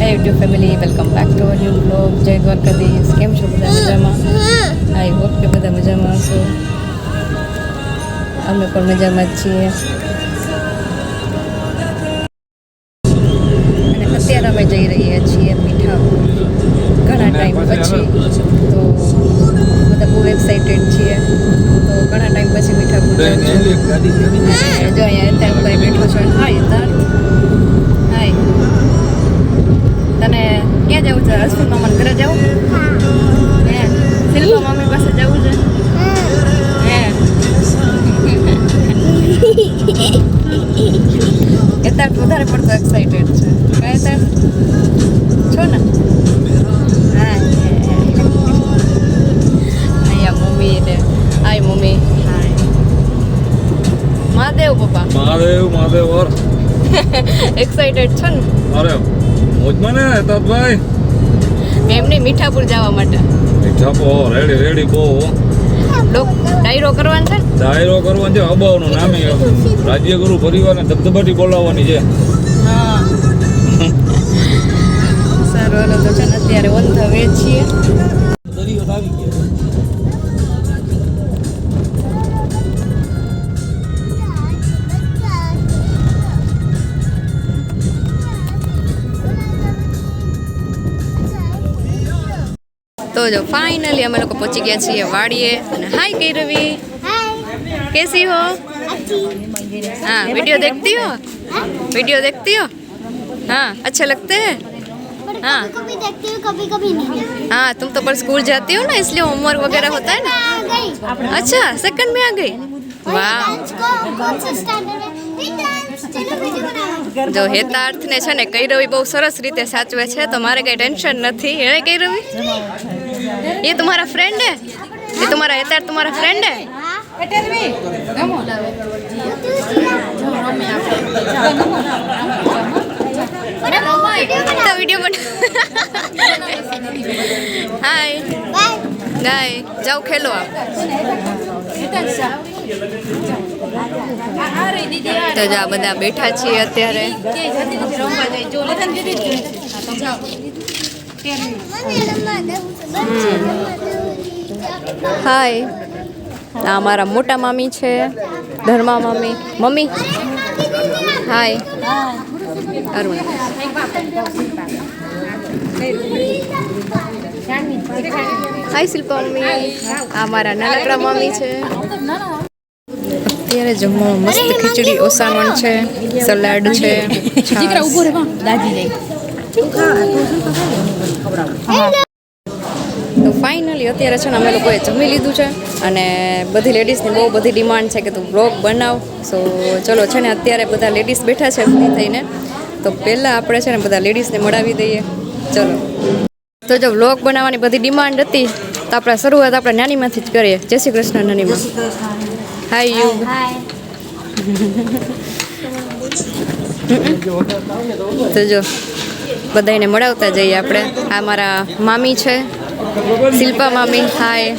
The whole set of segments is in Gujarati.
હે YouTube family welcome back to new blog જય દ્વારકાધીશ કેમ છો બધા મજામાં? આઈ હોપ કે બધા મજામાં હશો. અમે પણ મજામાં જ છીએ. અને અત્યારે અમે જઈ રહ્યા છીએ મીઠા ઘણા ટાઈમ પછી તો બધા બહુ એક્સાઇટેડ છીએ. તો ઘણા ટાઈમ પછી મીઠાપુર વધારે પડતો એક્સાઇટેડ છે. કાંઈ એતાર છો ને? હા અહીંયા મમ્મી ને હાય મમ્મી હાય. મહાદેવ પપ્પા. મહાદેવ મહાદેવ ઓર? એક્સાઇટેડ છો ને? અરે મોજમાં ને તાતભાઈ એમની મીઠાપુર જવા માટે. મીઠાપુર રેડી રેડી બહુ ડાયરો કરવાનો છે ડાયરો કરવાનો છે અબાવનું નામે રાજ્યગુરુ પરિવારને ધબધબાટી બોલાવવાની છે. હા. સારું તો છે અત્યારે ઓન ધ વે છીએ તો જો ફાઇનલી અમે લોકો પહોંચી ગયા છીએ વાડીએ અને હાય કઈ રવિ कैसी हो हाँ वीडियो देखती हो वीडियो देखती हो हाँ अच्छे लगते हैं हाँ कभी देखती हूँ कभी कभी नहीं देखती हाँ तुम तो पर स्कूल जाती हो ना इसलिए होमवर्क वगैरह होता है ना मैं आ गई अच्छा सेकंड में आ गई वाह डांस को कौन से स्टैंडर्ड में नहीं डांस चलो वीडियो बनाओ જો હેતાર્થને છે ને કઈ રવિ બહુ સરસ રીતે સાચવે છે તો મારે કઈ ટેન્શન નથી હે કઈ રવિ ये तुम्हारा फ्रेंड है ये तुम्हारा हेतार्थ तुम्हारा फ्रेंड है तो वीडियो बना हाय बाय गाय जाओ खेलो आप તો જો આ બધા બેઠા છીએ અત્યારે હાય. આ મારા મોટા મામી છે. ધર્મા મામી. Mummy. Hi. Arun. Hi Shilpa mummy. આ મારા નાનકડા મમ્મી છે. અત્યારે જમવામાં મસ્ત ખીચડી ઓસામણ છે સલાડ છે છાશ. તો ફાઇનલી અત્યારે છે ને અમે લોકોએ જમી લીધું છે અને બધી લેડીઝની બહુ બધી ડિમાન્ડ છે કે તું બ્લોગ બનાવ. સો ચલો છે ને અત્યારે બધા લેડીઝ બેઠા છે ફ્રી થઈને. તો પહેલાં આપણે છે ને બધા લેડીઝને મળાવી દઈએ. ચલો. તો જો વ્લોગ બનાવવાની બધી ડિમાન્ડ હતી તો આપણે શરૂઆત આપણે નાનીમાંથી જ કરીએ. જય શ્રી કૃષ્ણ નાનીમાં. હાય યુ તો જો. બધાને મળાવતા જઈએ આપણે. આ મારા મામી છે. શિલ્પા મામી હાય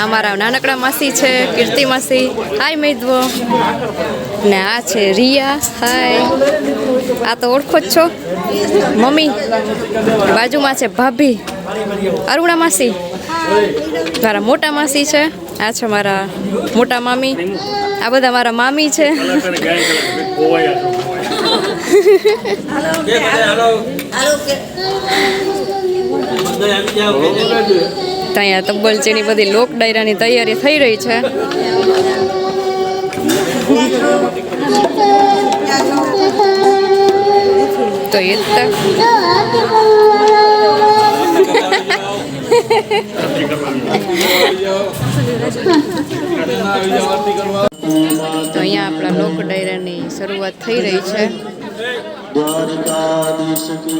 આ મારા નાનકડા માસી છે, કીર્તિ માસી. હાય મૈદવો ને આ છે રિયા. હાય આ તો ઓળખો જ છો. મમ્મી, બાજુમાં છે ભાભી. અરુણા માસી. મારા મોટા માસી છે. આ છે મારા મોટા મામી. આ બધા મારા મામી છે. અહીંયા તબ્બલચીની બધી લોક ડાયરાની તૈયારી થઈ રહી છે. તો એ તો અહીંયા આપણા લોક ડાયરાની શરૂઆત થઈ રહી છે. આરતી શાંતિ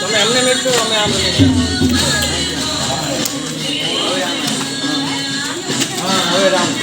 તમે એમને મેટકો અમે આમ હા હવે રામ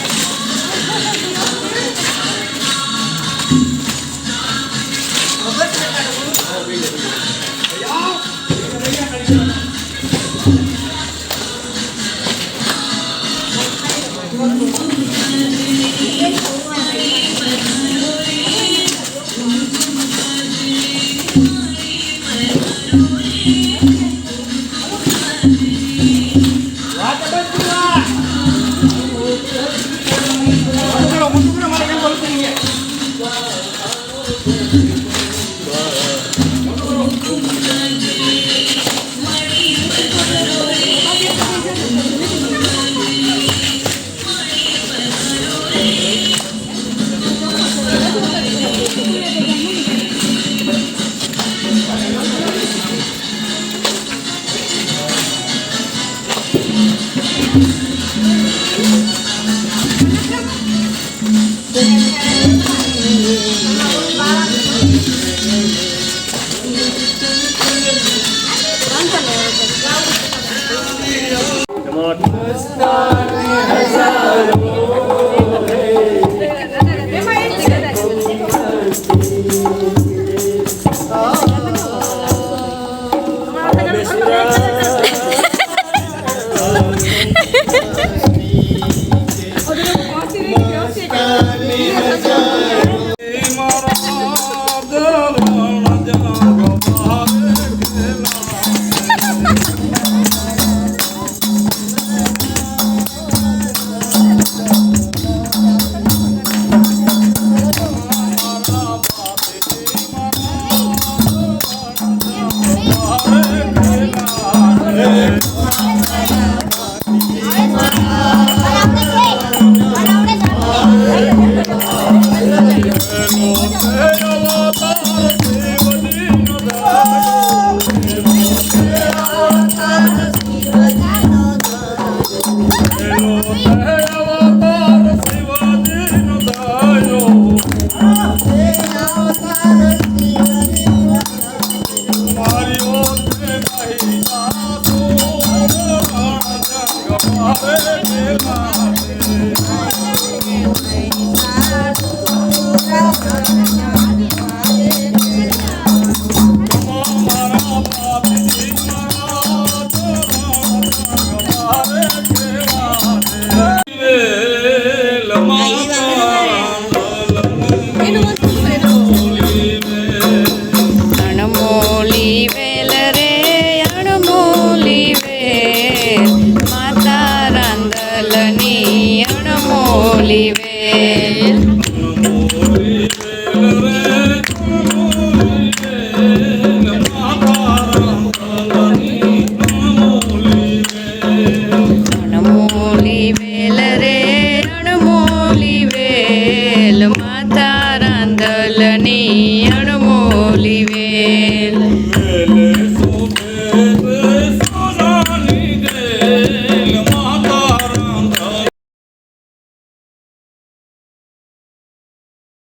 மேலரே